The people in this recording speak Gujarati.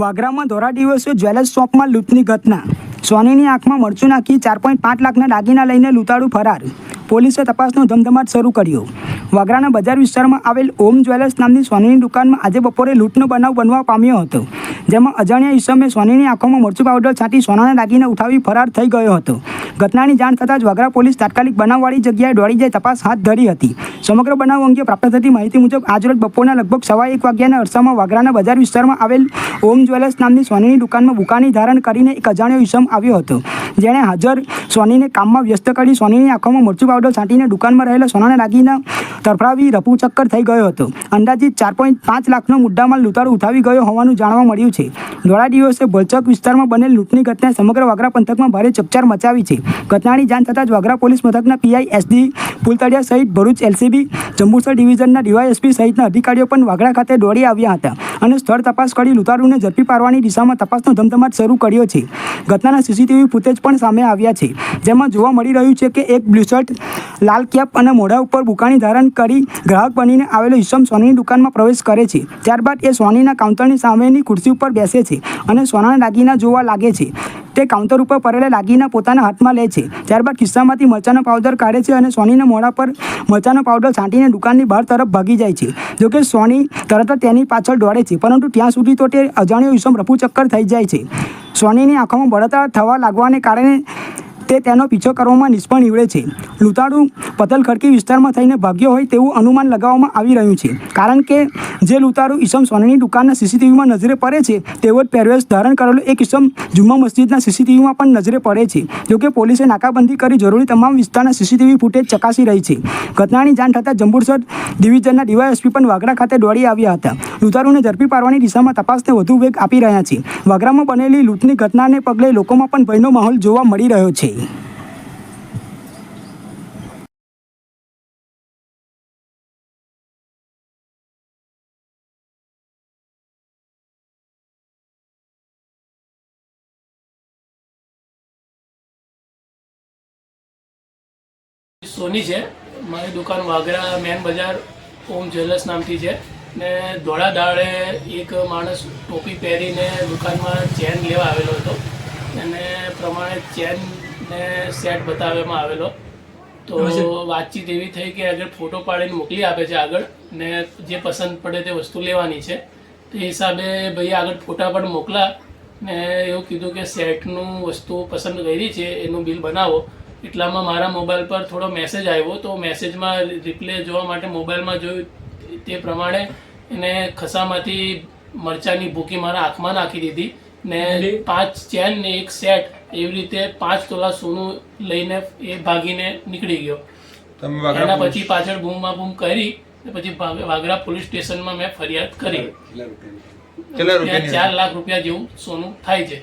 વાગરામાં ધોરા દિવસે જ્વેલર્સ શોપમાં લૂંટની ઘટના. સોનીની આંખમાં મરચું નાખી ચાર પોઈન્ટ પાંચ લાખના દાગીના લઈને લૂંટાડું ફરાર. પોલીસે તપાસનો ધમધમાટ શરૂ કર્યો. વાગરાના બજાર વિસ્તારમાં આવેલ ઓમ જ્વેલર્સ નામની સોનીની દુકાનમાં આજે બપોરે લૂંટનો બનાવ બનવા પામ્યો હતો. જેમાં અજાણ્યા ઈસમે સોનીની આંખોમાં મરચું પાવડર છાંટી સોનાના દાગીને ઉઠાવી ફરાર થઈ ગયો હતો. ઘટનાની જાણ થતાં જ વાગરા પોલીસ તાત્કાલિક બનાવવાળી જગ્યાએ દોડી જઈ તપાસ હાથ ધરી હતી. સમગ્ર બનાવ અંગે પ્રાપ્ત થતી માહિતી મુજબ આજરોજ બપોરના લગભગ સવા એક વાગ્યાના અરસામાં વાગરાના બજાર વિસ્તારમાં આવેલ ઓમ જ્વેલર્સ નામની સોનીની દુકાનમાં બુકાની ધારણ કરીને એક અજાણ્યો ઈસમ આવ્યો હતો. જેણે હાજર સોનીને કામમાં વ્યસ્ત કરી સોનીની આંખોમાં મરચું પાવડર છાંટીને દુકાનમાં રહેલા સોનાના દાગીના તરફડાવી રફુ ચક્કર થઈ ગયો હતો. અંદાજિત ચાર પોઈન્ટ પાંચ લાખનો મુદ્દામાલ લૂંટારો ઉઠાવી ગયો હોવાનું જાણવા મળ્યું છે. ધોળા દિવસે ભલચક વિસ્તારમાં બનેલ લૂંટની ઘટનાએ સમગ્ર વાગરા પંથકમાં ભારે ચકચાર મચાવી છે. ઘટનાની જાણ થતાં જ વાગરા પોલીસ મથકના પીઆઈ એસડી ફૂલતળિયા સહિત ભરૂચ એલસીબી જંબુસર ડિવિઝનના ડીવાયએસપી સહિતના અધિકારીઓ પણ વાગરા ખાતે દોડી આવ્યા હતા. અને સ્થળ તપાસ કરી લૂંટારૂને ઝડપી પાડવાની દિશામાં તપાસનો ધમધમાટ શરૂ કર્યો છે. ઘટનાના સીસીટીવી ફૂટેજ પણ સામે આવ્યા છે. જેમાં જોવા મળી રહ્યું છે કે એક બ્લુ શર્ટ લાલ કેપ અને મોઢા ઉપર બુકાણી ધારણ કરી ગ્રાહક બનીને આવેલો ઈસમ સોનીની દુકાનમાં પ્રવેશ કરે છે. ત્યારબાદ એ સોનીના કાઉન્ટરની સામેની ખુરશી ઉપર બેસે છે અને સોનાના દાગીના જોવા લાગે છે. તે કાઉન્ટર ઉપર પડેલા લાગીને પોતાના હાથમાં લે છે. ત્યારબાદ ખિસ્સામાંથી મરચાનો પાવડર કાઢે છે અને સોનીના મોઢા પર મરચાનો પાવડર છાંટીને દુકાનની બહાર તરફ ભાગી જાય છે. જોકે સોની તરત જ તેની પાછળ દોડે છે, પરંતુ ત્યાં સુધી તો તે અજાણ્યો ઈસમ રફુચક્કર થઈ જાય છે. સોનીની આંખોમાં બળતરા થવા લાગવાને કારણે તે તેનો પીછો કરવામાં નિષ્ફળ નીવડે છે. લૂંટાડું પતલ ખડકી વિસ્તારમાં થઈને ભાગ્યો હોય તેવું અનુમાન લગાવવામાં આવી રહ્યું છે. કારણ કે જે લૂંટાડું ઈસમ સોનીની દુકાનના સીસીટીવીમાં નજરે પડે છે તેવો જ પહેરવેશ ધારણ કરેલો એક ઈસમ જુમ્મા મસ્જિદના સીસીટીવીમાં પણ નજરે પડે છે. જોકે પોલીસે નાકાબંધી કરી જરૂરી તમામ વિસ્તારના સીસીટીવી ફૂટેજ ચકાસી રહી છે. ઘટનાની જાણ થતાં જંબુસર ડિવિઝનના ડીવાયએસપી પણ વાગરા ખાતે દોડી આવ્યા હતા. લૂંટારૂને ઝડપી પાડવાની દિશામાં તપાસને વધુ વેગ આપી રહ્યા છે. વાગરામાં બનેલી લૂંટની ઘટનાને પગલે લોકોમાં પણ ભયનો માહોલ જોવા મળી રહ્યો છે. સોની છે. મારી દુકાન વાગરા મેન બજાર ઓમ જ્વેલર્સ નામથી છે. ને ધોળા દાડે એક માણસ ટોપી પહેરીને દુકાનમાં ચેન લેવા આવેલો હતો. એને પ્રમાણે ચેન ને સેટ બતાવવામાં આવેલો. તો વાતચીત એવી થઈ કે આગળ ફોટો પાડીને મોકલી આપે છે આગળ ને જે પસંદ પડે તે વસ્તુ લેવાની છે તે હિસાબે ભાઈ આગળ ફોટા પણ મોકલા ને એવું કીધું કે સેટનું વસ્તુ પસંદ કરી છે એનું બિલ બનાવો. એટલામાં મારા મોબાઈલ પર થોડો મેસેજ આવ્યો તો મેસેજમાં રિપ્લે જોવા માટે મોબાઈલમાં જોયું તે પ્રમાણે એને ખસામાંથી મરચાની ભૂકી મારા આંખમાં નાખી દીધી. ને પાંચ ચેન ને એક સેટ એવી રીતે પાંચ તોલા સોનું લઈને એ ભાગીને નીકળી ગયો. એના પછી પાછળ બૂમમાં બૂમ કરી પછી વાગરા પોલીસ સ્ટેશનમાં મેં ફરિયાદ કરી. ચાર લાખ રૂપિયા જેવું સોનું થાય છે.